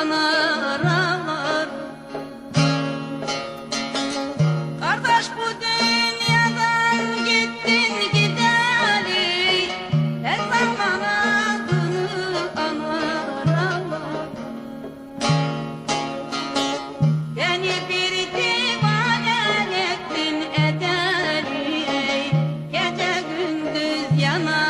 yanar ağlar Kardeş bu dünyadan gittin gideli Her zaman anar ağlar Beni bir divane ettin edeli Gece gündüz yanar.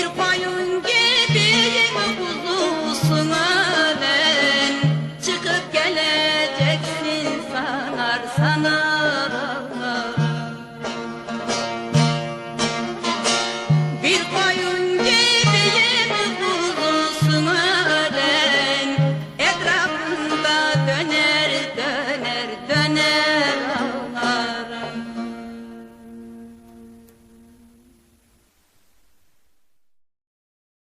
Bir koyun gibiyim kuzusuna ben Çıkıp geleceksin sanar sana